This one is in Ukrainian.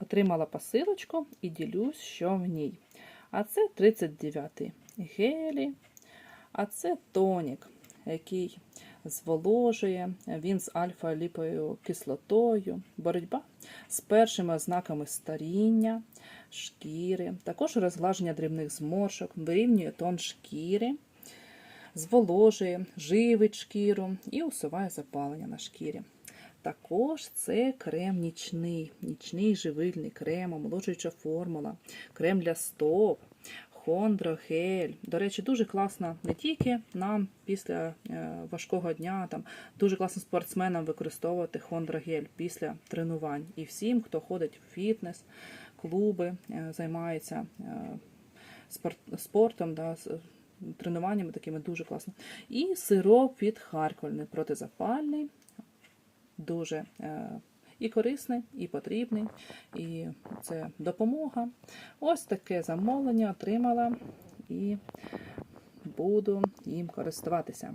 Отримала посилочку і ділюсь, що в ній. А це 39-й гелі, а це тонік, який зволожує, він з альфа-ліповою кислотою, боротьба з першими ознаками старіння, шкіри, також розглаження дрібних зморшок, вирівнює тон шкіри, зволожує, живить шкіру і усуває запалення на шкірі. Також це крем нічний, нічний живильний крем, омолоджуюча формула, крем для стоп, хондрогель. До речі, дуже класно не тільки нам після е, важкого дня, там дуже класно спортсменам використовувати хондрогель після тренувань. І всім, хто ходить в фітнес, клуби, е, займається е, спорт- спортом, да, тренуваннями такими дуже класно. І сироп від Харкольний протизапальний, дуже е, і корисний, і потрібний, і це допомога. Ось таке замовлення отримала і буду їм користуватися.